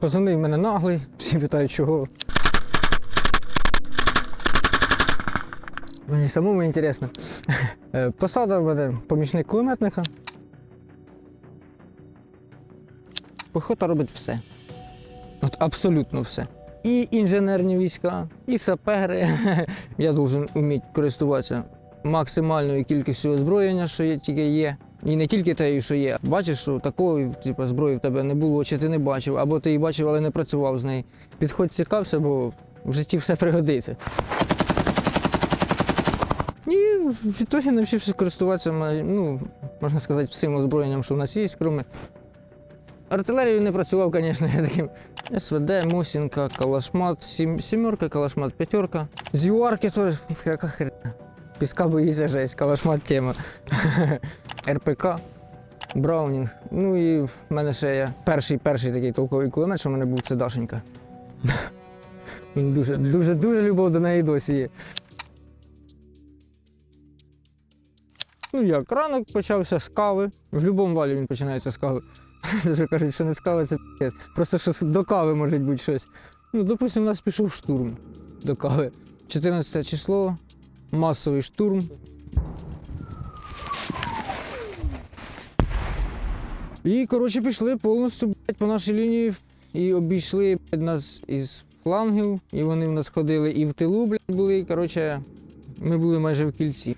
Позвонив мене наглий, всі питають, чого. Мені самому інтересно. Е, Посада в мене помічник кулеметника. Пехота робить все. От абсолютно все. І інженерні війська, і сапери. Я должен вміти користуватися максимальною кількістю озброєння, що є, тільки є. І не тільки те, що є. Бачиш, що такої типу, зброї в тебе не було, чи ти не бачив, або ти її бачив, але не працював з нею. Підходь цікався, бо в житті все пригодиться. І відтоді навчився користуватися, ну, можна сказати, всім озброєнням, що в нас є, крім Артилерію не працював, звісно, я таким. СВД, Мосінка, Калашмат, сім, сімерка, Калашмат, п'ятерка. З ЮАРки теж яка херня. Піска боїться жесть, Калашмат тема. РПК, Браунінг. Ну і в мене ще є перший перший такий толковий кулемет, що в мене був, це Дашенька. Він дуже, дуже, дуже любов до неї досі є. Ну як, ранок почався з кави. В будь-якому валі він починається з кави. Вже кажуть, що не з кави це п'єс. Просто що до кави може бути щось. Ну, допустимо, у нас пішов штурм до кави. 14 число, масовий штурм. І, коротше, пішли повністю блядь, по нашій лінії і обійшли блядь, нас із флангів, і вони в нас ходили і в тилу, блядь, були. Коротше, ми були майже в кільці.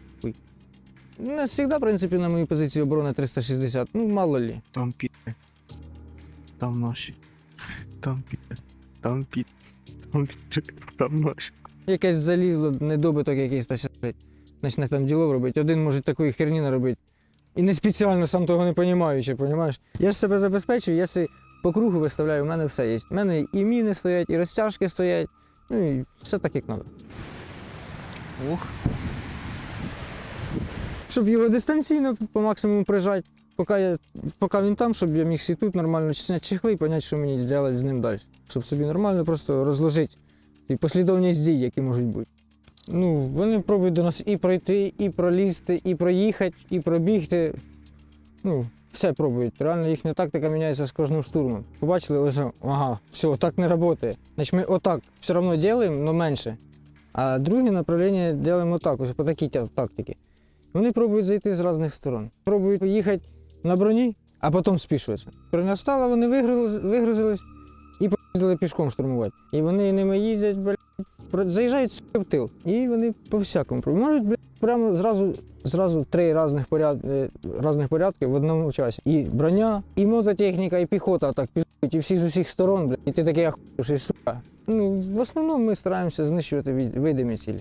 Нас завжди, в принципі, на моїй позиції оборони 360. Ну, мало лі. Там піде. Там наші. Там піде. Там піде. Там піде. Там наші. Якесь залізло, недобиток якийсь та блядь, почне там діло робити. Один може такої херні наробити. І не спеціально, сам того не розуміючи, розумієш? Я ж себе забезпечую, якщо по кругу виставляю, у мене все є. У мене і міни стоять, і розтяжки стоять, ну і все так, як треба. Ох. Щоб його дистанційно по максимуму прижати, поки, я, поки він там, щоб я міг сі тут нормально зняти чехли і зрозуміти, що мені зробити з ним далі. Щоб собі нормально просто розложити і послідовність дій, які можуть бути. Ну, вони пробують до нас і пройти, і пролізти, і проїхати, і пробігти. Ну, все пробують. Реально їхня тактика міняється з кожним штурмом. Побачили, ось, ага, все, так не працює. Значить ми отак все одно робимо, але менше. А друге направлення робимо отак, ось по такій тактиці. Вони пробують зайти з різних сторон. Пробують їхати на броні, а потім спішуватися. Броня встала, вони вигрузились, поїздили пішком штурмувати. І вони ними їздять, блядь, заїжджають в тил. І вони по всякому. Можуть, блядь, прямо зразу, зразу три різних, поряд, е, різних порядки в одному часі. І броня, і мототехніка, і піхота так піздують, і всі з усіх сторон, блядь, і ти такий ахуєш, і сука. Ну, в основному ми стараємося знищувати видимі цілі.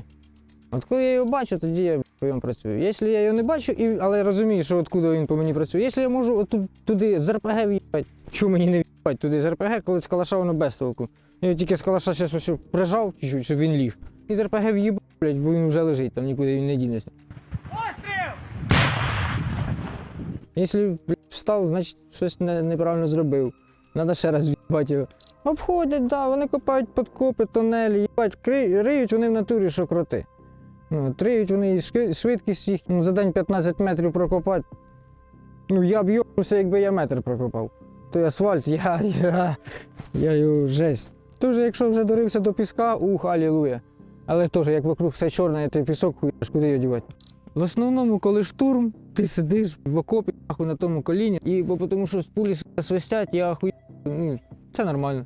От коли я його бачу, тоді я по ньому працюю. Якщо я його не бачу, і, але розумію, що откуда він по мені працює. Якщо я можу отут, туди з РПГ в'їхати, чому мені не туди з РПГ, коли з калаша воно без толку. Я тільки з калаша зараз ось прижав чуть-чуть, щоб він ліг. І з РПГ в'їбав, блядь, бо він вже лежить, там нікуди він не дінеться. Якщо встав, значить щось не, неправильно зробив. Треба ще раз в'їбати його. Обходять, да, вони копають підкопи, тунелі, їбать, риють вони в натурі, що кроти. Ну, триють вони і швидкість їх ну, за день 15 метрів прокопати. Ну, я б йобнувся, якби я метр прокопав. Той асфальт, я, я, я його жесть. Тож, якщо вже дорився до піска, ух, алілуя. Але теж, як вокруг все чорне, той пісок хуєш, куди його дівати. В основному, коли штурм, ти сидиш в окопі на тому коліні, і бо тому що пулі свистять, я хуй. Ну, це нормально.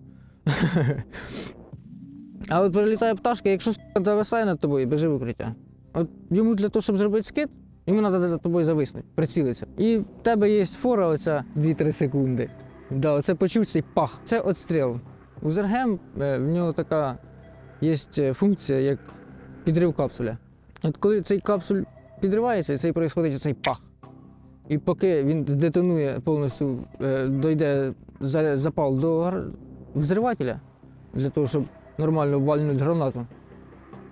А от прилітає пташка, якщо зависає над тобою, біжи в укриття. От йому для того, щоб зробити скид, йому треба над тобою зависнути, прицілитися. І в тебе є фора, оця 2-3 секунди. Да, оце почув цей пах. Це отстріл. У Зергем е, в нього така є е, функція, як підрив капсуля. От коли цей капсуль підривається, цей відбувається цей пах. І поки він здетонує повністю, е, дойде запал до взривателя, для того, щоб нормально вальнути гранату.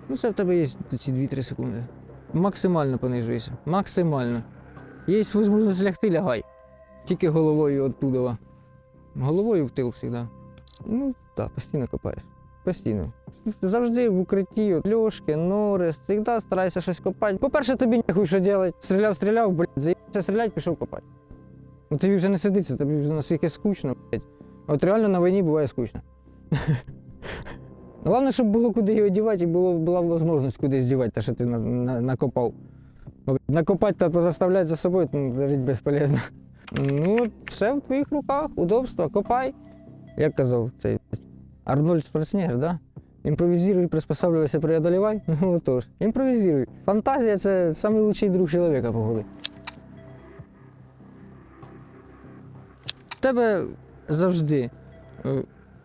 Ну, це в тебе є ці 2-3 секунди. Максимально понижуйся. Максимально. Є можливість лягти, лягай. Тільки головою оттуда. Головою в тил завжди. Ну, так, постійно копаєш. Постійно. Завжди в укритті, льошки, нори, завжди старайся щось копати. По-перше, тобі нехуй що робити. Стріляв, стріляв, блядь, заїбався стріляти, пішов копати. Ну тобі вже не сидиться, тобі вже настільки скучно, блядь. От реально на війні буває скучно. Головне, щоб було куди його дівати і було, була можливість кудись дівати, те, що ти на, на, накопав. Накопати та позаставляти за собою ну, навіть безполезно. Ну, все в твоїх руках, удобство, копай. Як казав цей Арнольд Шварценеггер, да? Імпровізуй, приспосаблюйся, преодолівай. Ну отож, імпровізуй. Фантазія це найкращий друг чоловіка, погоди. В тебе завжди е,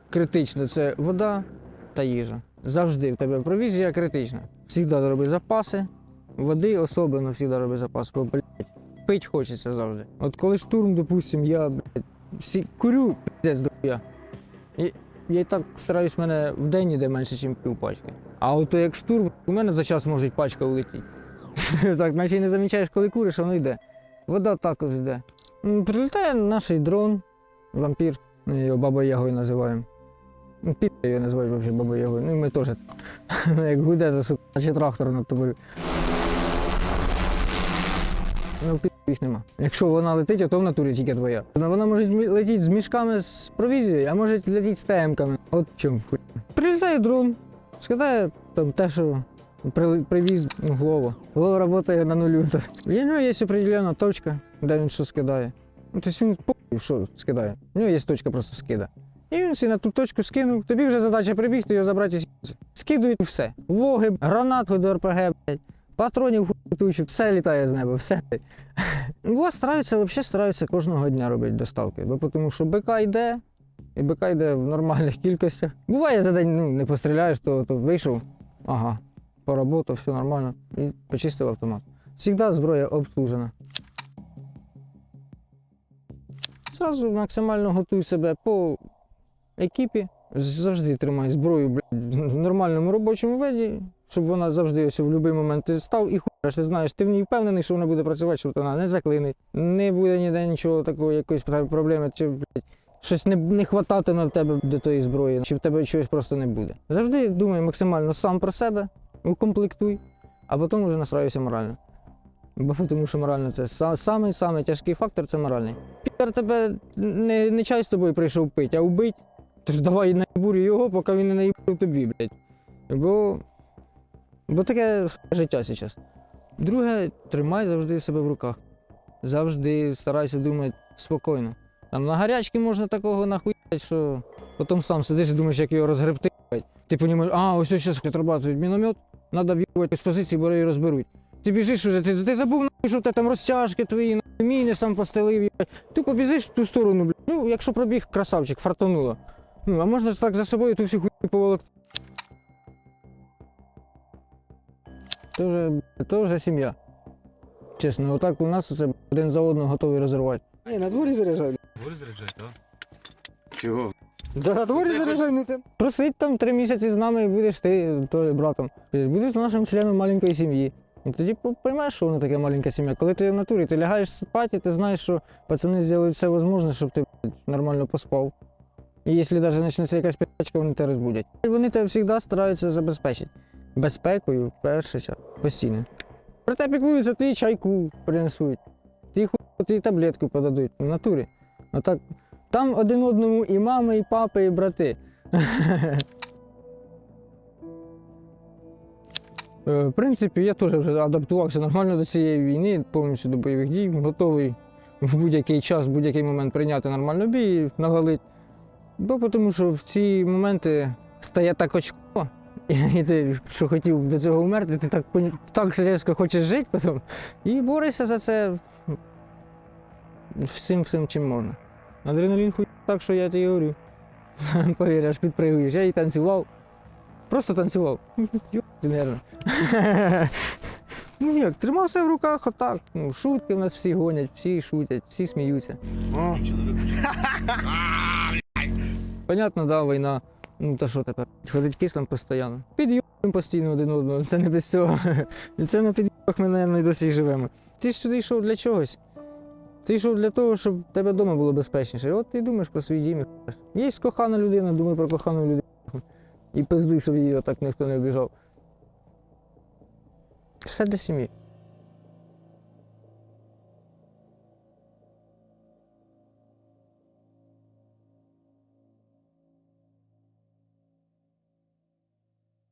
критично це вода та їжа. Завжди в тебе провізія критична. Всігда роби запаси, води особливо завжди роби блядь, пить хочеться завжди. От коли штурм, допустим, я блядь, всі курю піздець до я. І я і так стараюсь в мене в день іде менше, ніж пів пачки. А от як штурм, у мене за час може пачка улетіти. так, наче не замічаєш, коли куриш, воно йде. Вода також йде. Прилітає наш дрон, вампір, ми його бабою Ягою називаємо. Ну, Піт його називають взагалі бабою Ягою. Ну і ми теж. Як гуде, то сука, наче трактор над тобою. Ну, під їх нема. Якщо вона летить, то в натурі тільки твоя. Вона може летіти з мішками з провізією, а може летіти з темками. От в чому. Прилітає дрон, скидає там те, що при- привіз ну, голову. Голова працює на нулю. В нього є определена точка, де він що скидає. Ну, тобто він похуй, що скидає. У нього є точка просто скида. І він всі на ту точку скинув. Тобі вже задача прибігти його забрати і. Скидують все. Воги, гранат до РПГ, блядь, патронів тучу, все літає з неба, все. Ну, стараються, взагалі стараються кожного дня робити доставки. Бо тому що БК йде, і БК йде в нормальних кількостях. Буває за день ну, не постріляєш, то, то вийшов, ага, поработав, все нормально, і почистив автомат. Всігда зброя обслужена. Зразу максимально готуй себе по екіпі. Завжди тримай зброю блядь, в нормальному робочому виді, щоб вона завжди ось в будь-який момент ти став і хуяш, ти знаєш, ти в ній впевнений, що вона буде працювати, що вона не заклинить, не буде ніде нічого такого, якоїсь проблеми, чи блядь, щось не, не хвататиме в тебе до тої зброї, чи в тебе чогось просто не буде. Завжди думай максимально сам про себе, укомплектуй, а потім вже настраюйся морально. Бо тому що морально це са- самий самий тяжкий фактор це моральний. Пітер тебе не, не чай з тобою прийшов пити, а вбить. Тож давай наїбурю його, поки він не наїбурив тобі, блядь. Бо, бо таке життя зараз. Друге, тримай завжди себе в руках. Завжди старайся думати спокійно. Там на гарячки можна такого нахуяти, що потім сам сидиш і думаєш, як його розгребти. Ти розумієш, а, ось зараз отрабатують міномет, треба в'їбати з позиції, бери і розберуть. Ти біжиш уже, ти, ти забув, нахуй, що тебе там розтяжки твої, міни сам постелив. їбать. Ти побіжиш в ту сторону, блядь. Ну, якщо пробіг красавчик, фартануло. Ну, а можна ж так за собою ту всю хуйню поволокти. То вже, то вже сім'я. Чесно, отак у нас це один за одного готовий розірвати. Ні, на дворі заряджай. Говори заряджай, так? Чого? Да, на дворі Ти заряджай, ну ти. Просидь там три місяці з нами і будеш ти то братом. Будеш нашим членом маленької сім'ї. І тоді по- поймеш, що воно таке маленька сім'я. Коли ти в натурі, ти лягаєш спати, ти знаєш, що пацани зроблять все можливе, щоб ти нормально поспав. І якщо навіть почнеться якась п'ятачка, вони тебе розбудять. І вони тебе завжди стараються забезпечити. Безпекою, в першу чергу, постійно. Про тебе піклуються, ти чайку принесуть, хуй, ті таблетку подадуть в натурі. А так, там один одному і мами, і папи, і брати. Е, В принципі, я теж вже адаптувався нормально до цієї війни, повністю до бойових дій, готовий в будь-який час, в будь-який момент прийняти нормальну бій, і навалити. Бо тому що в ці моменти стає так очково, і ти, що хотів до цього вмерти, ти так, так різко хочеш жити потім, і борешся за це всім, всім, чим можна. Адреналін хуй так, що я тобі говорю. Повір, аж підпригуєш. Я і танцював. Просто танцював. Ти нервно. Ну як, тримався в руках отак. Ну, шутки в нас всі гонять, всі шутять, всі сміються. Понятно, да, війна. Ну та що тепер? Ходить кислим постійно. Підйомуємо постійно один одного, це не без цього. І це на підйомах ми, мабуть, і досі живемо. Ти ж сюди йшов для чогось. Ти йшов для того, щоб тебе вдома було безпечніше. От ти думаєш про свій дім. Є кохана людина, думай про кохану людину. І пиздуй, щоб її отак ніхто не обіжав. Все для сім'ї.